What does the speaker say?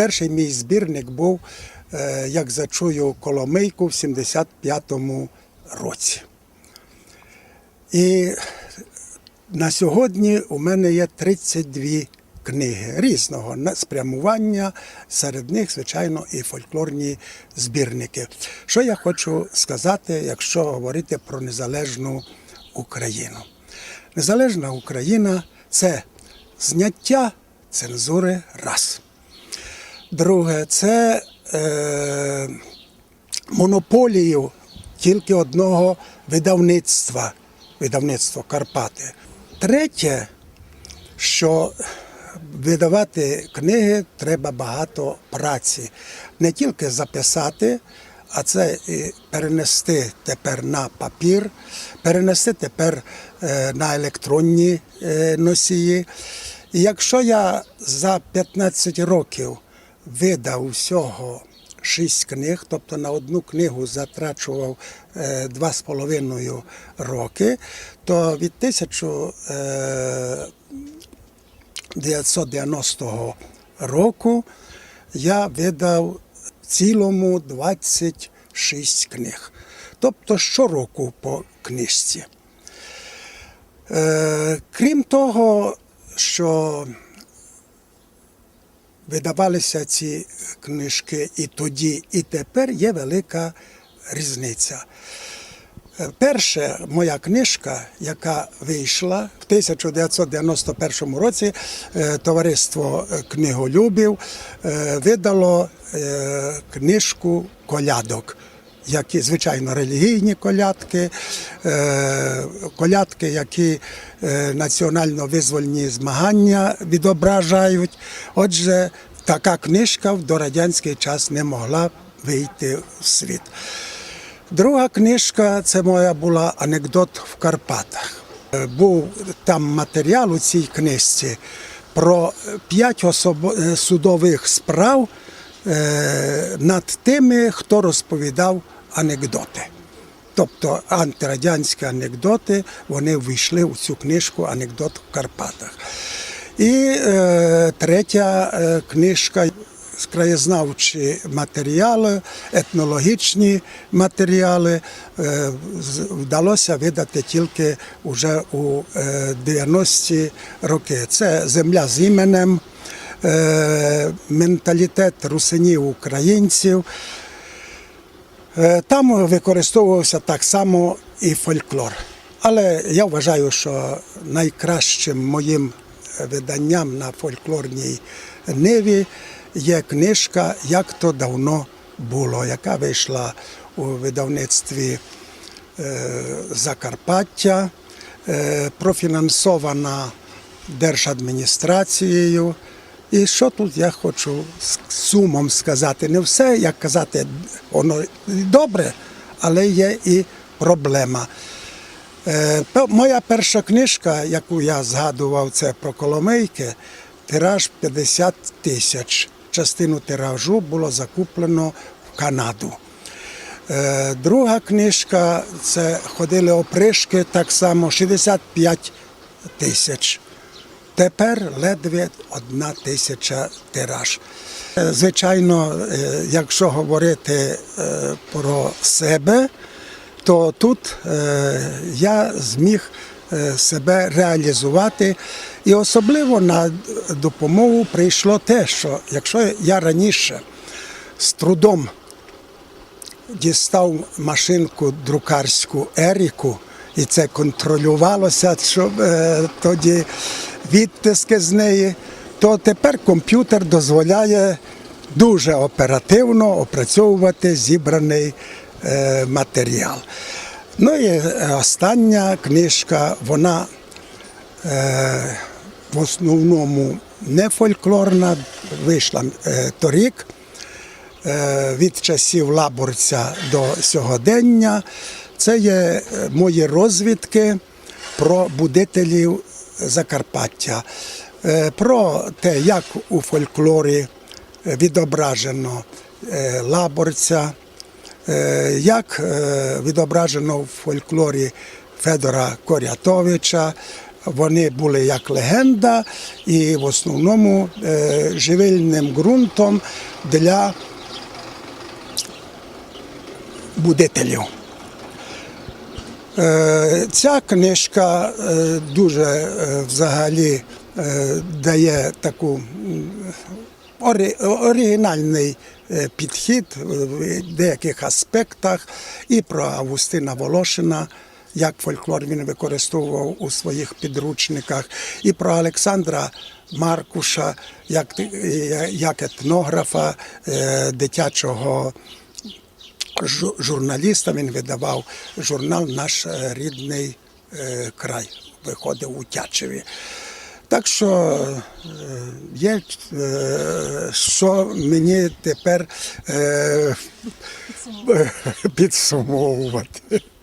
Перший мій збірник був, е, як зачую Коломийку в 75-му році. І на сьогодні у мене є 32 книги різного спрямування, серед них, звичайно, і фольклорні збірники. Що я хочу сказати, якщо говорити про незалежну Україну? Незалежна Україна це зняття цензури раз. Друге, це е, монополію тільки одного видавництва, видавництво Карпати. Третє, що видавати книги треба багато праці. Не тільки записати, а це і перенести тепер на папір, перенести тепер е, на електронні е, носії. І якщо я за 15 років видав всього шість книг, тобто на одну книгу затрачував е, два з половиною роки, то від 1990 року я видав в цілому 26 книг. Тобто щороку по книжці. Е, крім того, що видавалися ці книжки і тоді, і тепер є велика різниця. Е, Перша моя книжка, яка вийшла в 1991 році, е, товариство е, книголюбів видало книжку колядок. Які, звичайно, релігійні колядки, е, колядки, які е, національно-визвольні змагання відображають. Отже, така книжка в дорадянський час не могла вийти в світ. Друга книжка це моя була анекдот в Карпатах. Е, Був там матеріал у цій книжці про п'ять судових справ над тими, хто розповідав анекдоти. Тобто антирадянські анекдоти, вони ввійшли у цю книжку Анекдот в Карпатах. І е, третя е, книжка краєзнавчі матеріали, етнологічні матеріали е, вдалося видати тільки вже у е, 90-ті роки. Це земля з іменем, е, менталітет русинів українців. Е, Там використовувався так само і фольклор. Але я вважаю, що найкращим моїм виданням на фольклорній ниві є книжка Як то давно було, яка вийшла у видавництві е, Закарпаття, е, профінансована держадміністрацією. І що тут я хочу з сумом сказати? Не все, як казати, воно добре, але є і проблема. Е, Моя перша книжка, яку я згадував, це про Коломийки, тираж 50 тисяч. Частину тиражу було закуплено в Канаду. Е, Друга книжка це ходили опришки, так само 65 тисяч. Тепер ледве одна тисяча тираж. Е, Звичайно, е, якщо говорити е, про себе, то тут я зміг себе реалізувати. І особливо на допомогу прийшло те, що якщо я раніше з трудом дістав машинку друкарську Еріку, і це контролювалося, щоб тоді відтиски з неї, то тепер комп'ютер дозволяє дуже оперативно опрацьовувати зібраний е, матеріал. Ну і е, остання книжка, вона е, в основному не фольклорна, вийшла торік від часів Лаборця до сьогодення. Це є мої розвідки про будителів Закарпаття, е, про те, як у фольклорі відображено е, Лаборця, е, як е, відображено в фольклорі Федора Корятовича, вони були як легенда і в основному е, живильним ґрунтом для будителів. Е, Ця книжка е, дуже е, взагалі дає таку оригінальний підхід в деяких аспектах. І про Августина Волошина, як фольклор він використовував у своїх підручниках, і про Олександра Маркуша, як, як етнографа дитячого жу- журналіста він видавав журнал Наш е, рідний е, край. Виходив у Тячеві. Так що е, є що мені тепер підсумовувати.